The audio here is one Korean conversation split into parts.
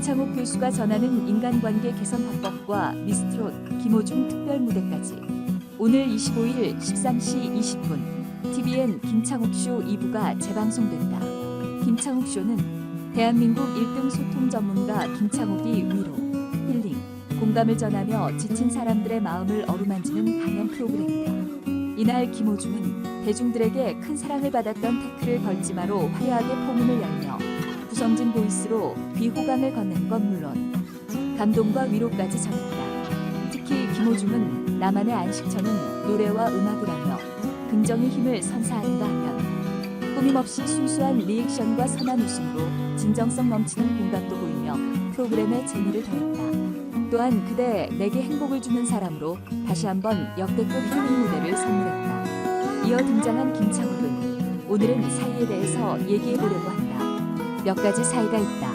김창욱 교수가 전하는 인간관계 개선 화법과 미스트롯 김호중 특별 무대까지 오늘 25일 13시 20분 TVN 김창욱 쇼 2부가 재방송된다. 김창욱 쇼는 대한민국 1등 소통 전문가 김창욱이 위로, 힐링, 공감을 전하며 지친 사람들의 마음을 어루만지는 강연 프로그램이다. 이날 김호중은 대중들에게 큰 사랑을 받았던 태클을 걸지마로 화려하게 포문을 열며 구성진 보이스로 비호강을 건넨 건 물론 감동과 위로까지 전했다. 특히 김호중은 나만의 안식처는 노래와 음악이라며 긍정의 힘을 선사한다 하면 꾸밈없이 순수한 리액션과 선한 웃음으로 진정성 넘치는 공감도 보이며 프로그램의 재미를 더했다. 또한 그대 내게 행복을 주는 사람으로 다시 한번 역대급 힐링 무대를 선물했다. 이어 등장한 김창욱은 오늘은 사이에 대해서 얘기해 보려고 한다. 몇 가지 사이가 있다.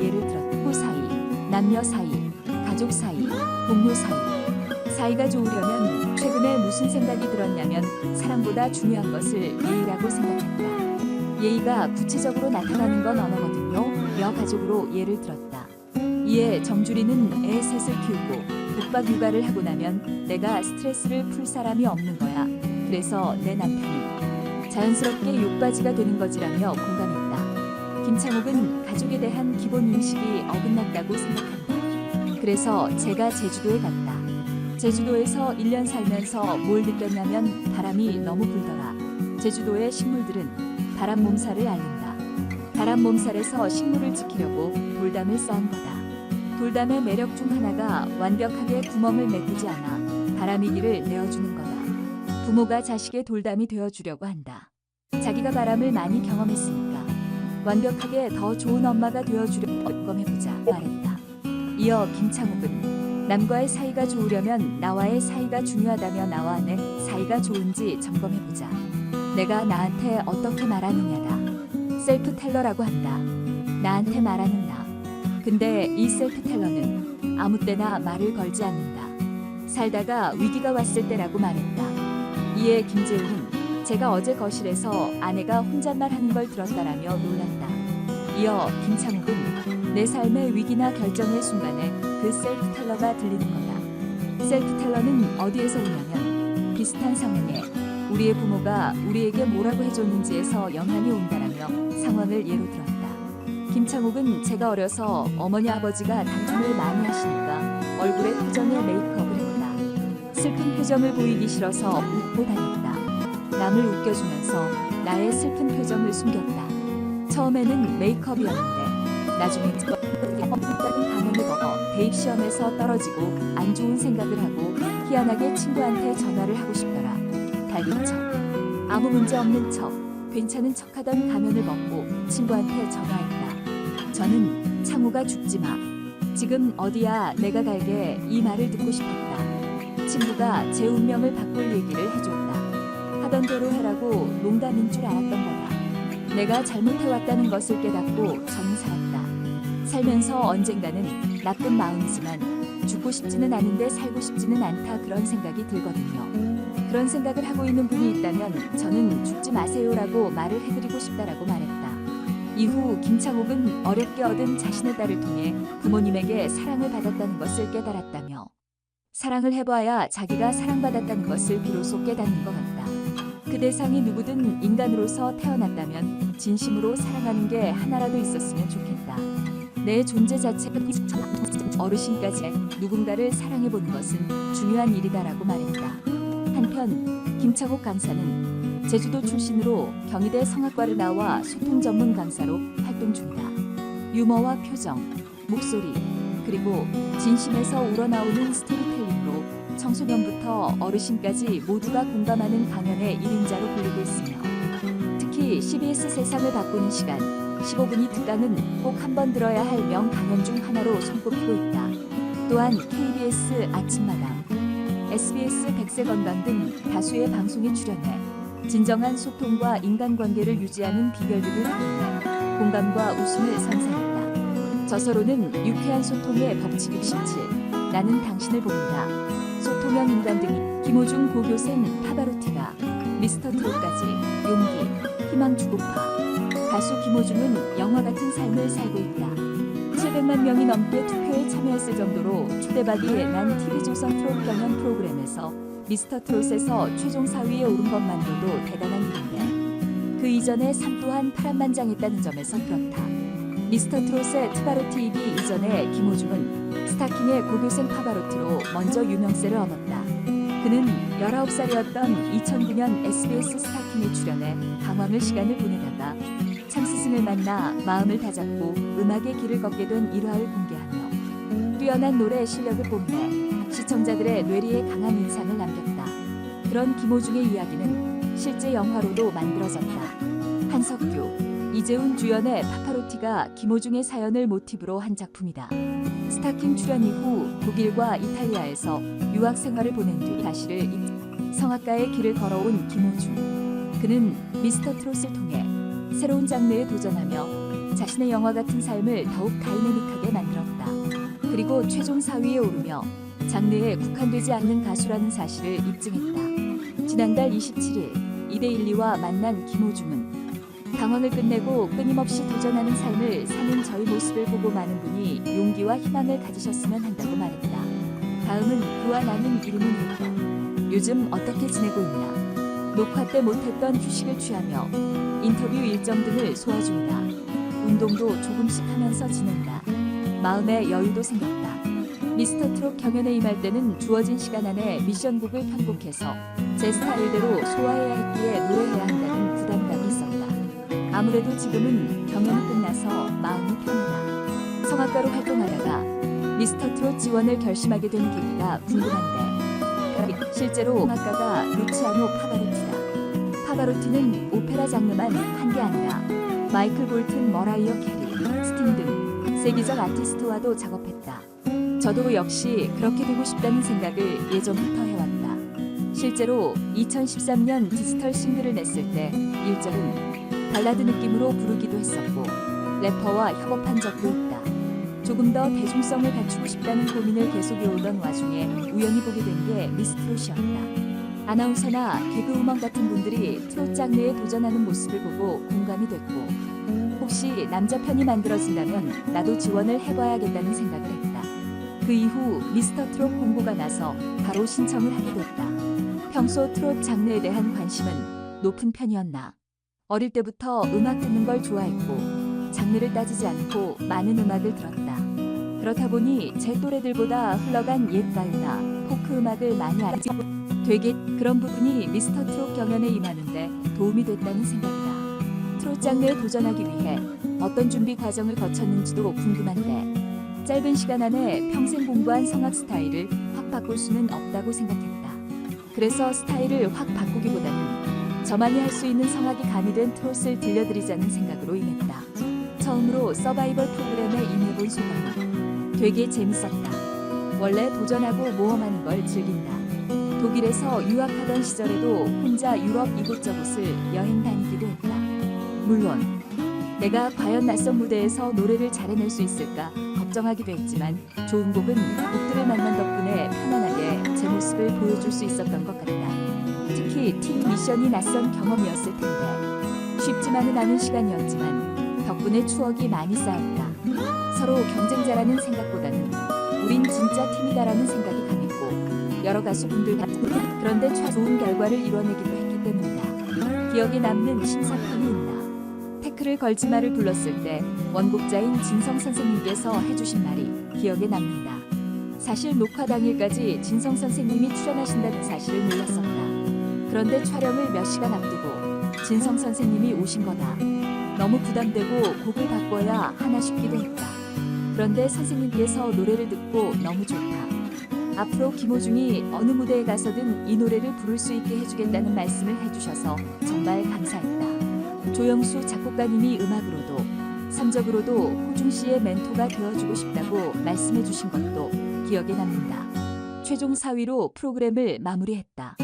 예를 들어 부부 사이, 남녀 사이, 가족 사이, 동료 사이. 사이가 좋으려면 최근에 무슨 생각이 들었냐면 사랑보다 중요한 것을 예의라고 생각했다. 예의가 구체적으로 나타나는 건 언어거든요. 여 가족으로 예를 들었다. 이에 정주리는 애 셋을 키우고 독박 육아를 하고 나면 내가 스트레스를 풀 사람이 없는 거야. 그래서 내 남편이 자연스럽게 욕바지가 되는 거지라며 공감했다. 김창욱은 가족에 대한 기본 인식이 어긋났다고 생각한다. 그래서 제가 제주도에 갔다. 제주도에서 1년 살면서 뭘 느꼈냐면 바람이 너무 불더라. 제주도의 식물들은 바람 몸살을 앓는다. 바람 몸살에서 식물을 지키려고 돌담을 쌓은 거다. 돌담의 매력 중 하나가 완벽하게 구멍을 메꾸지 않아 바람이기를 내어주는 거다. 부모가 자식의 돌담이 되어주려고 한다. 자기가 바람을 많이 경험했으니까 완벽하게 더 좋은 엄마가 되어주려고 점검해보자 말했다. 이어 김창욱은 남과의 사이가 좋으려면 나와의 사이가 중요하다며 나와 내 사이가 좋은지 점검해보자. 내가 나한테 어떻게 말하느냐다. 셀프 텔러라고 한다. 나한테 말하는 나. 근데 이 셀프 텔러는 아무 때나 말을 걸지 않는다. 살다가 위기가 왔을 때라고 말했다. 이에 김재훈은 제가 어제 거실에서 아내가 혼잣말 하는 걸 들었다라며 놀랐다. 이어 김창욱은 내 삶의 위기나 결정의 순간에 그 셀프 텔러가 들리는 거다. 셀프 텔러는 어디에서 오냐면 비슷한 상황에 우리의 부모가 우리에게 뭐라고 해줬는지에서 영향이 온다라며 상황을 예로 들었다. 김창욱은 제가 어려서 어머니 아버지가 단tum을 많이 하시니까 얼굴에 표정에 메이크업을 했다. 슬픈 표정을 보이기 싫어서 웃고 다녔다. 남을 웃겨주면서 나의 슬픈 표정을 숨겼다. 처음에는 메이크업이었는데 나중엔 다른 강연을 먹어 대입 시험에서 떨어지고 안 좋은 생각을 하고 희한하게 친구한테 전화를 하고 싶더라. 달린 척, 아무 문제 없는 척, 괜찮은 척하던 가면을 먹고 친구한테 전화했다. 저는 창우가 죽지 마. 지금 어디야 내가 갈게 이 말을 듣고 싶었다. 친구가 제 운명을 바꿀 얘기를 해줬다. 하던 대로 해라고 농담인 줄 알았던 거다. 내가 잘못해왔다는 것을 깨닫고 저는 살았다. 살면서 언젠가는 나쁜 마음이지만 죽고 싶지는 않은데 살고 싶지는 않다 그런 생각이 들거든요. 그런 생각을 하고 있는 분이 있다면 저는 죽지 마세요라고 말을 해드리고 싶다라고 말했다. 이후 김창욱은 어렵게 얻은 자신의 딸을 통해 부모님에게 사랑을 받았다는 것을 깨달았다며 사랑을 해봐야 자기가 사랑받았다는 것을 비로소 깨닫는 것 같다. 그 대상이 누구든 인간으로서 태어났다면 진심으로 사랑하는 게 하나라도 있었으면 좋겠다. 내 존재 자체가 어르신까지 누군가를 사랑해 보는 것은 중요한 일이다라고 말했다. 한편 김창욱 강사는 제주도 출신으로 경희대 성악과를 나와 소통 전문 강사로 활동 중이다. 유머와 표정, 목소리, 그리고 진심에서 우러나오는 스토리텔링으로 청소년부터 어르신까지 모두가 공감하는 강연의 1인자로 불리고 있으며 특히 CBS 세상을 바꾸는 시간 15분이 특강은 꼭 한 번 들어야 할 명 강연 중 하나로 손꼽히고 있다. 또한 KBS 아침마당, SBS 백세건강 등 다수의 방송에 출연해 진정한 소통과 인간관계를 유지하는 비결들을 공유해 공감과 웃음을 선사했다. 저서로는 유쾌한 소통의 법칙 67, 나는 당신을 봅니다. 소통형 인간 등이 김호중 고교생 파바로티가 미스터 트롯까지 용기, 희망 주고파 가수 김호중은 영화 같은 삶을 살고 있다. 1700만 명이 넘게 투표에 참여했을 정도로 초대박이 난 TV조선 트롯 경연 프로그램에서 미스터 트롯에서 최종 4위에 오른 것만으로도 대단한 일인데 그 이전에 상 또한 파란만장했다는 점에서 그렇다. 미스터 트롯의 트바로티이기 이전에 김호중은 스타킹의 고교생 파바로티로 먼저 유명세를 얻었다. 그는 19살이었던 2009년 SBS 스타킹에 출연해 방황을 시간을 보내다가 참 스승을 만나 마음을 다잡고 음악의 길을 걷게 된 일화를 공개하며 뛰어난 노래 실력을 뽐내 시청자들의 뇌리에 강한 인상을 남겼다. 그런 김호중의 이야기는 실제 영화로도 만들어졌다. 한석규, 이재훈 주연의 파파로티가 김호중의 사연을 모티브로 한 작품이다. 스타킹 출연 이후 독일과 이탈리아에서 유학 생활을 보낸 뒤 다시를 입 성악가의 길을 걸어온 김호중. 그는 미스터 트롯을 통해 새로운 장르에 도전하며 자신의 영화 같은 삶을 더욱 다이내믹하게 만들었다. 그리고 최종 4위에 오르며 장르에 국한되지 않는 가수라는 사실을 입증했다. 지난달 27일 이데일리와 만난 김호중은 방황을 끝내고 끊임없이 도전하는 삶을 사는 저희 모습을 보고 많은 분이 용기와 희망을 가지셨으면 한다고 말했다. 다음은 그와 나는 이름을 했다. 요즘 어떻게 지내고 있나? 녹화 때 못했던 휴식을 취하며 인터뷰 일정 등을 소화 중이다. 운동도 조금씩 하면서 지낸다. 마음의 여유도 생겼다. 미스터 트롯 경연에 임할 때는 주어진 시간 안에 미션곡을 편곡해서 제 스타일대로 소화해야 했기에 노래해야 있었다. 아무래도 지금은 경연이 끝나서 마음이 편하다. 성악가로 활동하다가 미스터 트롯 지원을 결심하게 된 계기가 궁금한데 실제로 음악가가 루치아노 파바로티다. 파바로티는 오페라 장르만 한 게 아니라 마이클 볼튼, 머라이어 캐리, 스팅 등 세계적 아티스트와도 작업했다. 저도 역시 그렇게 되고 싶다는 생각을 예전부터 해왔다. 실제로 2013년 디지털 싱글을 냈을 때 1절은 발라드 느낌으로 부르기도 했었고 래퍼와 협업한 적도 있다. 조금 더 대중성을 갖추고 싶다는 고민을 계속해오던 와중에 우연히 보게 된 게 미스트롯이었다. 아나운서나 개그우먼 같은 분들이 트롯 장르에 도전하는 모습을 보고 공감이 됐고 혹시 남자 편이 만들어진다면 나도 지원을 해봐야겠다는 생각을 했다. 그 이후 미스터 트롯 공고가 나서 바로 신청을 하게 됐다. 평소 트롯 장르에 대한 관심은 높은 편이었나. 어릴 때부터 음악 듣는 걸 좋아했고 장르를 따지지 않고 많은 음악을 들었다. 그렇다 보니 제 또래들보다 흘러간 옛 가요나 포크 음악을 많이 알지 되게 그런 부분이 미스터 트롯 경연에 임하는데 도움이 됐다는 생각이다. 트롯 장르에 도전하기 위해 어떤 준비 과정을 거쳤는지도 궁금한데 짧은 시간 안에 평생 공부한 성악 스타일을 확 바꿀 수는 없다고 생각했다. 그래서 스타일을 확 바꾸기보다는 저만이 할 수 있는 성악이 가미된 트롯을 들려드리자는 생각으로 임했다. 처음으로 서바이벌 프로그램에 임해본 소감이 되게 재밌었다. 원래 도전하고 모험하는 걸 즐긴다. 독일에서 유학하던 시절에도 혼자 유럽 이곳저곳을 여행 다니기도 했다. 물론 내가 과연 낯선 무대에서 노래를 잘 해낼 수 있을까 걱정하기도 했지만 좋은 곡은 곡들을 만난 덕분에 편안하게 제 모습을 보여줄 수 있었던 것 같다. 특히 팀 미션이 낯선 경험이었을 텐데 쉽지만은 않은 시간이었지만 덕분에 추억이 많이 쌓였다. 서로 경쟁자라는 생각보다는 우린 진짜 팀이다라는 생각이 강했고 여러 가수분들과 그런데 최 좋은 결과를 이뤄내기도 했기 때문이다. 기억에 남는 심사평이 있나. 태클을 걸지 마를 불렀을 때 원곡자인 진성 선생님께서 해주신 말이 기억에 남는다. 사실 녹화 당일까지 진성 선생님이 출연하신다는 사실을 몰랐었다. 그런데 촬영을 몇 시간 앞두고 진성 선생님이 오신 거다. 너무 부담되고 곡을 바꿔야 하나 싶기도 했다. 그런데 선생님께서 노래를 듣고 너무 좋다. 앞으로 김호중이 어느 무대에 가서든 이 노래를 부를 수 있게 해주겠다는 말씀을 해주셔서 정말 감사했다. 조영수 작곡가님이 음악으로도 삼적으로도 호중 씨의 멘토가 되어주고 싶다고 말씀해주신 것도 기억에 남는다. 최종 4위로 프로그램을 마무리했다.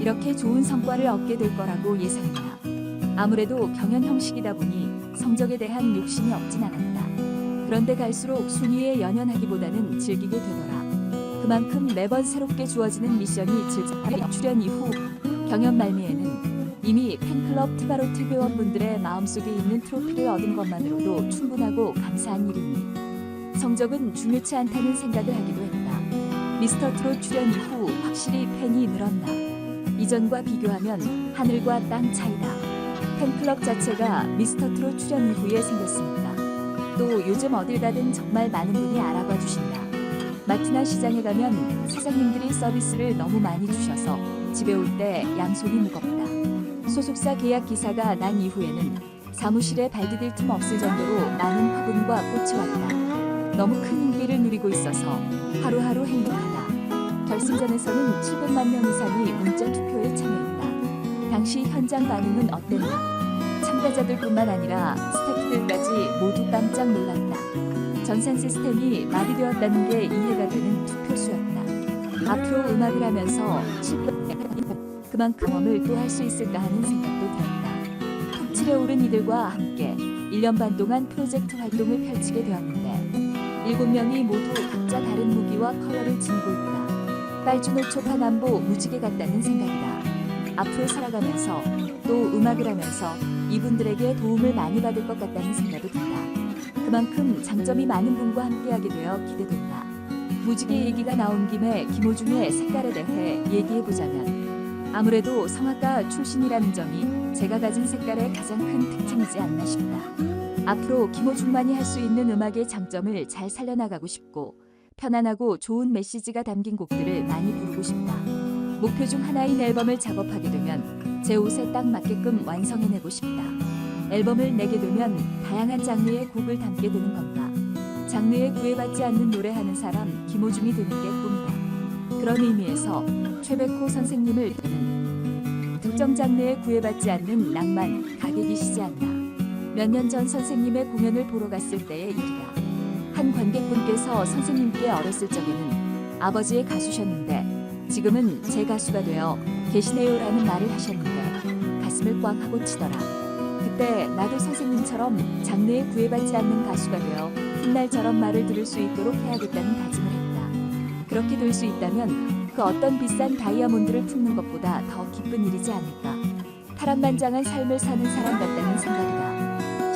이렇게 좋은 성과를 얻게 될 거라고 예상했다. 아무래도 경연 형식이다 보니 성적에 대한 욕심이 없진 않았다. 그런데 갈수록 순위에 연연하기보다는 즐기게 되더라. 그만큼 매번 새롭게 주어지는 미션이 즐겁게 출연 이후 경연 말미에는 이미 팬클럽 트바로티 회원분들의 마음속에 있는 트로피를 얻은 것만으로도 충분하고 감사한 일이니 성적은 중요치 않다는 생각을 하기도 했다. 미스터 트롯 출연 이후 확실히 팬이 늘었나. 이전과 비교하면 하늘과 땅 차이다. 팬클럽 자체가 미스터 트롯 출연 이후에 생겼습니다. 또 요즘 어딜 가든 정말 많은 분이 알아봐 주신다. 마트나 시장에 가면 사장님들이 서비스를 너무 많이 주셔서 집에 올 때 양손이 무겁다. 소속사 계약 기사가 난 이후에는 사무실에 발 디딜 틈 없을 정도로 많은 화분과 꽃이 왔다. 너무 큰 인기를 누리고 있어서 하루하루 행복하다. 결승전에서는 700만 명 이상이 문자 투표에 참여했다. 당시 현장 반응은 어땠나? 참가자들뿐만 아니라 스태프들까지 모두 깜짝 놀랐다. 전산 시스템이 마비되었다는 게 이해가 되는 투표수였다. 앞으로 음악을 하면서 700만 그만큼 엄을 또 할 수 있을까 하는 생각도 들었다. 톱칠에 오른 이들과 함께 1년 반 동안 프로젝트 활동을 펼치게 되었는데 일곱 명이 모두 각자 다른 무기와 컬러를 지니고 있다. 빨주노 초 파남보 무지개 같다는 생각이다. 앞으로 살아가면서 또 음악을 하면서 이분들에게 도움을 많이 받을 것 같다는 생각도 든다. 그만큼 장점이 많은 분과 함께하게 되어 기대된다. 무지개 얘기가 나온 김에 김호중의 색깔에 대해 얘기해 보자면 아무래도 성악가 출신이라는 점이 제가 가진 색깔의 가장 큰 특징이지 않나 싶다. 앞으로 김호중만이 할 수 있는 음악의 장점을 잘 살려나가고 싶고 편안하고 좋은 메시지가 담긴 곡들을 많이 부르고 싶다. 목표 중 하나인 앨범을 작업하게 되면 제 옷에 딱 맞게끔 완성해내고 싶다. 앨범을 내게 되면 다양한 장르의 곡을 담게 되는 건가. 장르에 구애받지 않는 노래하는 사람 김호중이 되는 게 꿈이다. 그런 의미에서 최백호 선생님을 특정 장르에 구애받지 않는 낭만 가객이시지 않나. 몇 년 전 선생님의 공연을 보러 갔을 때의 일이다. 한 관객분께서 선생님께 어렸을 적에는 아버지의 가수셨는데 지금은 제 가수가 되어 계시네요라는 말을 하셨는데 가슴을 꽉 하고 치더라. 그때 나도 선생님처럼 장르에 구애받지 않는 가수가 되어 훗날처럼 말을 들을 수 있도록 해야겠다는 다짐을 했다. 그렇게 될 수 있다면 그 어떤 비싼 다이아몬드를 품는 것보다 더 기쁜 일이지 않을까. 파란만장한 삶을 사는 사람 같다는 생각이다.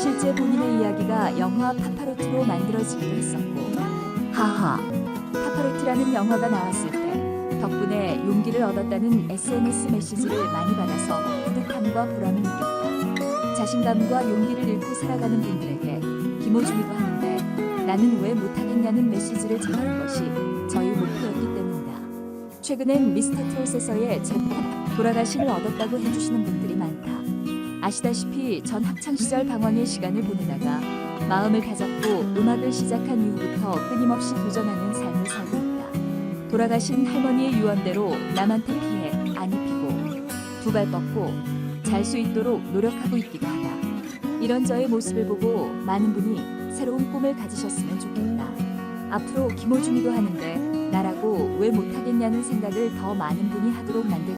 실제 본인의 이야기가 영화 파파로티로 만들어지기도 했었고, 하하. 파파로티라는 영화가 나왔을 때 덕분에 용기를 얻었다는 SNS 메시지를 많이 받아서 뿌듯함과 보람을 느꼈다. 자신감과 용기를 잃고 살아가는 분들에게 김호중이도 하는데 나는 왜 못하겠냐는 메시지를 전하는 것이 저희 목표였기 때문이다. 최근엔 미스터 트롯에서의 제 돌아가심을 얻었다고 해주시는 많다. 아시다시피 전 학창 시절 방황의 시간을 보내다가 마음을 다잡고 음악을 시작한 이후부터 끊임없이 도전하는 삶을 살고 있다. 돌아가신 할머니의 유언대로 남한테 피해 안 입히고 두 발 뻗고 잘 수 있도록 노력하고 있기도 하다. 이런 저의 모습을 보고 많은 분이 새로운 꿈을 가지셨으면 좋겠다. 앞으로 김호중이도 하는데 나라고 왜 못하겠냐는 생각을 더 많은 분이 하도록 만들